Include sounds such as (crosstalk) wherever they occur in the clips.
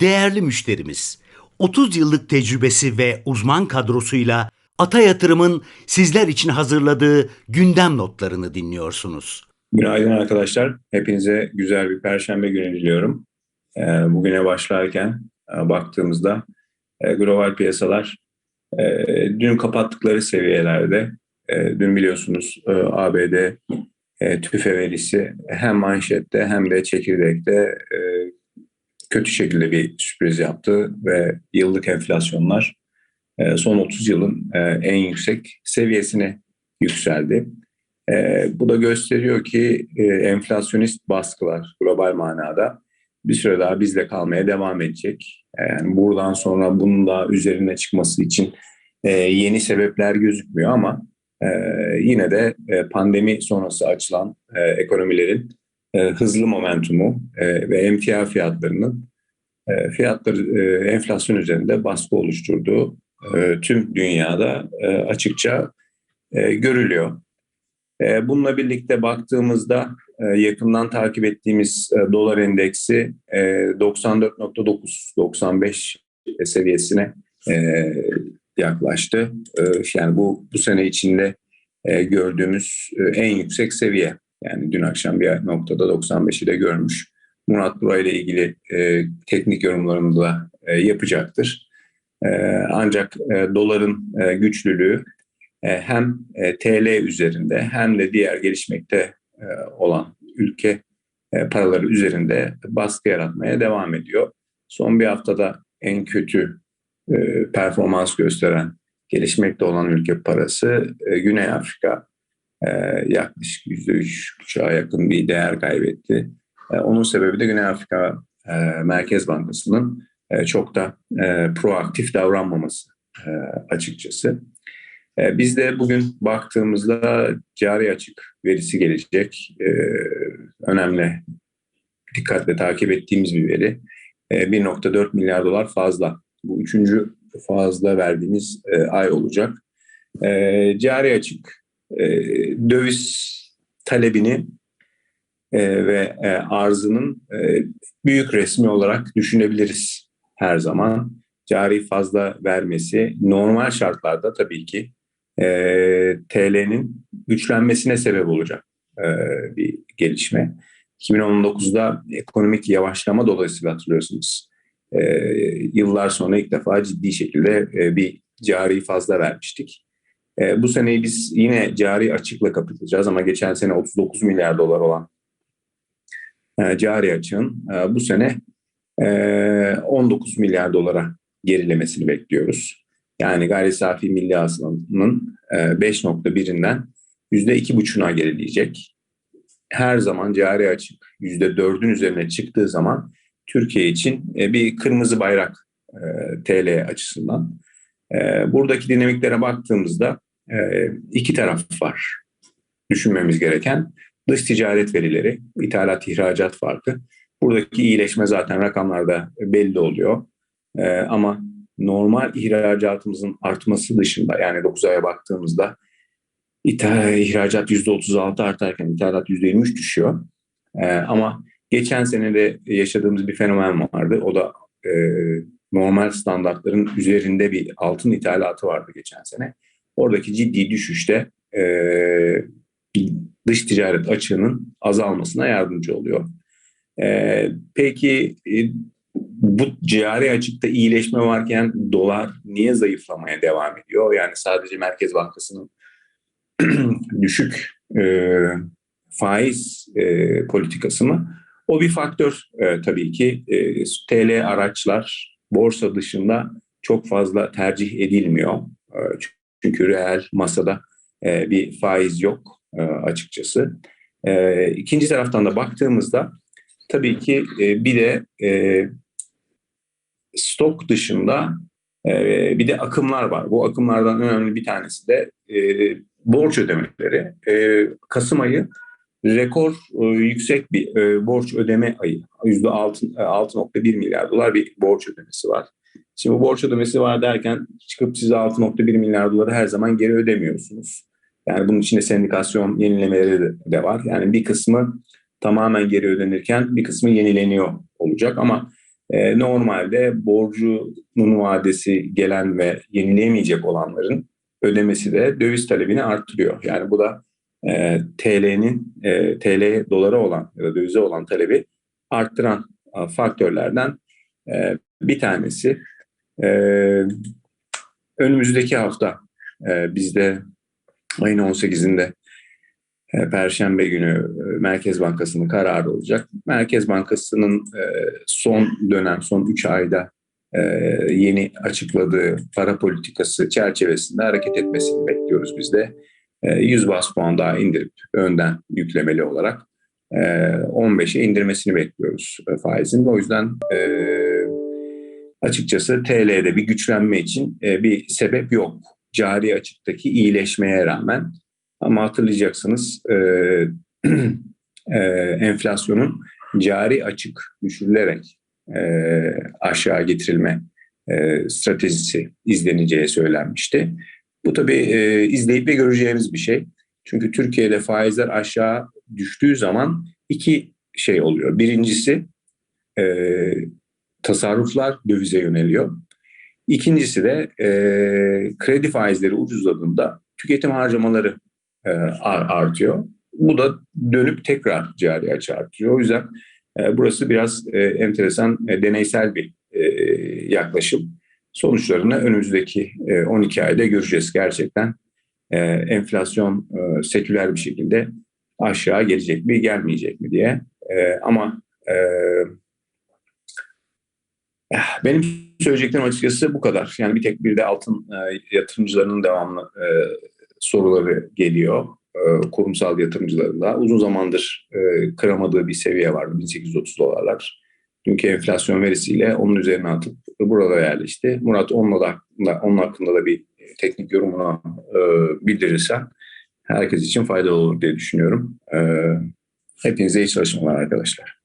Değerli müşterimiz, 30 yıllık tecrübesi ve uzman kadrosuyla Ata Yatırım'ın sizler için hazırladığı gündem notlarını dinliyorsunuz. Günaydın arkadaşlar. Hepinize güzel bir perşembe günü diliyorum. Ee, bugüne başlarken e, baktığımızda e, global piyasalar e, dün kapattıkları seviyelerde. Dün biliyorsunuz ABD tüfe verisi hem manşette hem de çekirdekte kötü şekilde bir sürpriz yaptı ve yıllık enflasyonlar e, son 30 yılın e, en yüksek seviyesine yükseldi. E, bu da gösteriyor ki enflasyonist baskılar global manada bir süre daha bizde kalmaya devam edecek. Yani buradan sonra bunun da üzerine çıkması için yeni sebepler gözükmüyor ama yine de pandemi sonrası açılan ekonomilerin hızlı momentumu ve emtia fiyatlarının fiyatları enflasyon üzerinde baskı oluşturduğu e, tüm dünyada e, açıkça e, görülüyor. Bununla birlikte baktığımızda yakından takip ettiğimiz dolar endeksi 94.9-95 seviyesine yaklaştı. Yani bu bu sene içinde gördüğümüz en yüksek seviye. Yani dün akşam bir noktada 95'i de görmüş. Murat burayla ilgili teknik yorumlarını da yapacaktır. Ee, ancak e, doların e, güçlülüğü e, hem TL üzerinde hem de diğer gelişmekte olan ülke paraları üzerinde baskı yaratmaya devam ediyor. Son bir haftada en kötü performans gösteren gelişmekte olan ülke parası Güney Afrika yaklaşık %3,5'a yakın bir değer kaybetti. Onun sebebi de Güney Afrika Merkez Bankası'nın e, çok da e, proaktif davranmaması e, açıkçası. Biz de bugün baktığımızda cari açık verisi gelecek. Önemli, dikkatle takip ettiğimiz bir veri. 1.4 milyar dolar fazla. Bu üçüncü fazla verdiğimiz ay olacak. Cari açık döviz talebini ve arzının büyük resmi olarak düşünebiliriz her zaman cari fazla vermesi normal şartlarda tabii ki e, TL'nin güçlenmesine sebep olacak e, bir gelişme. 2019'da ekonomik yavaşlama dolayısıyla hatırlıyorsunuz. E, yıllar sonra ilk defa ciddi şekilde e, bir cari fazla vermiştik. E, bu seneyi biz yine cari açıkla kapatacağız ama geçen sene 39 milyar dolar olan e, cari açığın e, bu sene 19 milyar dolara gerilemesini bekliyoruz. Yani gayri safi milli hasılanın 5.1'inden %2.5'una gerileyecek. Her zaman cari açık %4'ün üzerine çıktığı zaman Türkiye için bir kırmızı bayrak TL açısından. Buradaki dinamiklere baktığımızda iki taraf var düşünmemiz gereken. Dış ticaret verileri, ithalat ihracat farkı Buradaki iyileşme zaten rakamlarda belli oluyor. E, ama normal ihracatımızın artması dışında yani 9 aya baktığımızda ithal, ihracat %36 artarken ithalat %23 düşüyor. E, ama geçen sene de yaşadığımız bir fenomen vardı. O da e, normal standartların üzerinde bir altın ithalatı vardı geçen sene. Oradaki ciddi düşüşte e, dış ticaret açığının azalmasına yardımcı oluyor. Ee, peki e, bu cari açıkta iyileşme varken dolar niye zayıflamaya devam ediyor? Yani sadece Merkez Bankası'nın (clears throat) düşük e, faiz e, politikası mı? O bir faktör e, tabii ki. E, TL araçlar borsa dışında çok fazla tercih edilmiyor. E, çünkü reel masada e, bir faiz yok e, açıkçası. E, ikinci taraftan da baktığımızda tabii ki e, bir de e, stok dışında e, bir de akımlar var. Bu akımlardan önemli bir tanesi de e, borç ödemeleri. E, Kasım ayı rekor e, yüksek bir e, borç ödeme ayı. %6.1 e, milyar dolar bir borç ödemesi var. Şimdi bu borç ödemesi var derken çıkıp size 6.1 milyar doları her zaman geri ödemiyorsunuz. Yani bunun içinde sendikasyon yenilemeleri de, de var. Yani bir kısmı tamamen geri ödenirken bir kısmı yenileniyor olacak ama e, normalde borcunun vadesi gelen ve yenileyemeyecek olanların ödemesi de döviz talebini arttırıyor. Yani bu da e, TL'nin e, TL dolara olan ya da dövize olan talebi arttıran e, faktörlerden e, bir tanesi. E, önümüzdeki hafta e, bizde ayın 18'inde e, Perşembe günü e, Merkez Bankası'nın kararı olacak. Merkez Bankası'nın e, son dönem, son 3 ayda e, yeni açıkladığı para politikası çerçevesinde hareket etmesini bekliyoruz biz de. E, 100 bas puan daha indirip önden yüklemeli olarak e, 15'e indirmesini bekliyoruz e, faizin. O yüzden e, açıkçası TL'de bir güçlenme için e, bir sebep yok. Cari açıktaki iyileşmeye rağmen ama hatırlayacaksınız e, (clears throat) e, enflasyonun cari açık düşürülerek e, aşağı getirilme e, stratejisi izleneceği söylenmişti. Bu tabii e, izleyip ve göreceğimiz bir şey. Çünkü Türkiye'de faizler aşağı düştüğü zaman iki şey oluyor. Birincisi e, tasarruflar dövize yöneliyor. İkincisi de e, kredi faizleri ucuzladığında tüketim harcamaları e, artıyor. Bu da dönüp tekrar cari açı artıyor. O yüzden e, burası biraz e, enteresan, e, deneysel bir yaklaşım. Sonuçlarını önümüzdeki e, 12 ayda göreceğiz gerçekten. Enflasyon e, seküler bir şekilde aşağı gelecek mi, gelmeyecek mi diye. Ama benim söyleyeceklerim açıkçası bu kadar. Yani bir tek bir de altın yatırımcılarının devamlı soruları geliyor e, kurumsal yatırımcılarında. Uzun zamandır e, kıramadığı bir seviye vardı 1830 dolarlar. Dünkü enflasyon verisiyle onun üzerine atıp burada yerleşti. Murat onunla da, onun hakkında da bir teknik yorumuna e, bildirirsen herkes için faydalı olur diye düşünüyorum. Hepinize iyi çalışmalar arkadaşlar.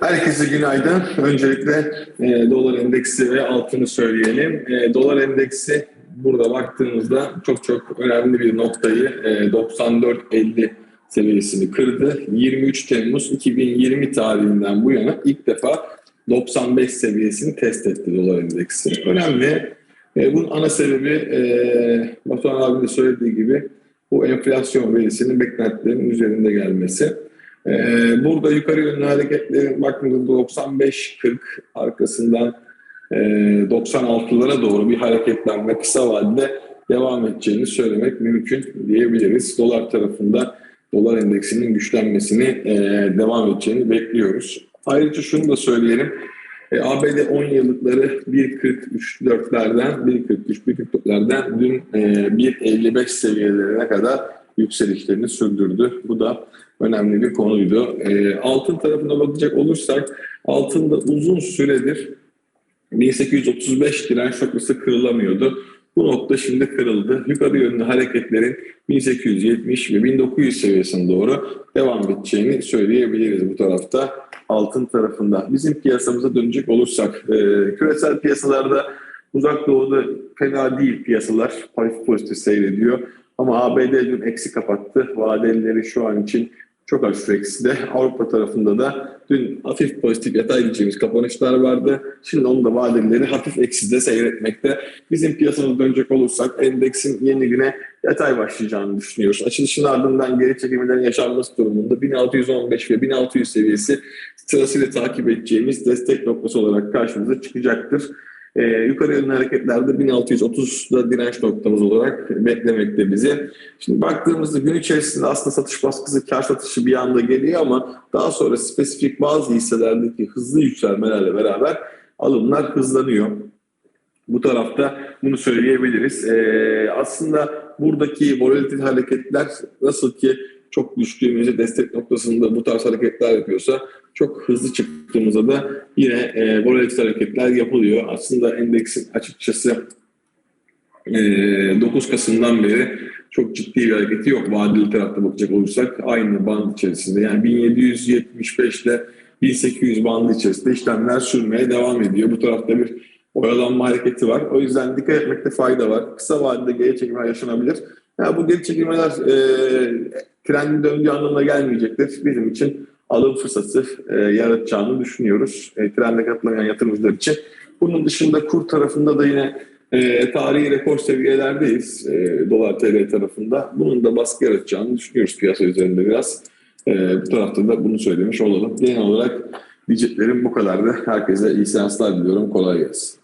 Herkese günaydın. Öncelikle e, dolar endeksi ve altını söyleyelim. E, dolar endeksi burada baktığımızda çok çok önemli bir noktayı e, 94.50 seviyesini kırdı. 23 Temmuz 2020 tarihinden bu yana ilk defa 95 seviyesini test etti dolar endeksi. Önemli. E, bunun ana sebebi e, Batuhan abi de söylediği gibi bu enflasyon verisinin beklentilerin üzerinde gelmesi. Ee, burada yukarı yönlü hareketlerin baktığımızda 95-40 arkasından e, 96'lara doğru bir hareketlenme kısa vadede devam edeceğini söylemek mümkün diyebiliriz. Dolar tarafında dolar endeksinin güçlenmesini e, devam edeceğini bekliyoruz. Ayrıca şunu da söyleyelim. E, ABD 10 yıllıkları 1.43'lerden 1.43-1.44'lerden dün e, 1.55 seviyelerine kadar yükselişlerini sürdürdü. Bu da önemli bir konuydu. E, altın tarafına bakacak olursak altında uzun süredir 1835 direnç noktası kırılamıyordu. Bu nokta şimdi kırıldı. Yukarı yönlü hareketlerin 1870 ve 1900 seviyesine doğru devam edeceğini söyleyebiliriz bu tarafta altın tarafında. Bizim piyasamıza dönecek olursak e, küresel piyasalarda uzak doğuda fena değil piyasalar. Hafif pozitif seyrediyor. Ama ABD dün eksi kapattı. Vadelileri şu an için çok hafif eksi de. Avrupa tarafında da dün hafif pozitif yatay diyeceğimiz kapanışlar vardı. Şimdi onun da vadelileri hafif eksi de seyretmekte. Bizim piyasamıza dönecek olursak endeksin yeni güne yatay başlayacağını düşünüyoruz. Açılışın ardından geri çekimlerin yaşanması durumunda 1615 ve 1600 seviyesi sırasıyla takip edeceğimiz destek noktası olarak karşımıza çıkacaktır. Ee, yukarı yönlü hareketlerde 1630'da direnç noktamız olarak beklemekte bizi. Şimdi baktığımızda gün içerisinde aslında satış baskısı, kar satışı bir anda geliyor ama daha sonra spesifik bazı hisselerdeki hızlı yükselmelerle beraber alımlar hızlanıyor. Bu tarafta bunu söyleyebiliriz. Ee, aslında buradaki volatil hareketler nasıl ki çok düştüğümüzde destek noktasında bu tarz hareketler yapıyorsa çok hızlı çıktığımızda da yine e, volatil hareketler yapılıyor. Aslında endeksin açıkçası e, 9 Kasım'dan beri çok ciddi bir hareketi yok. Vadeli tarafta bakacak olursak aynı band içerisinde. Yani 1775 ile 1800 bandı içerisinde işlemler sürmeye devam ediyor. Bu tarafta bir oyalanma hareketi var. O yüzden dikkat etmekte fayda var. Kısa vadede geri çekilmeler yaşanabilir. Ya bu geri çekilmeler e, trendin döndüğü anlamına gelmeyecektir. Bizim için alım fırsatı e, yaratacağını düşünüyoruz. E, trende katılamayan yatırımcılar için. Bunun dışında kur tarafında da yine e, tarihi rekor seviyelerdeyiz e, dolar TL tarafında. Bunun da baskı yaratacağını düşünüyoruz piyasa üzerinde biraz. E, bu tarafta da bunu söylemiş olalım. Genel olarak diyeceklerim bu kadardı. Herkese iyi seanslar diliyorum. Kolay gelsin.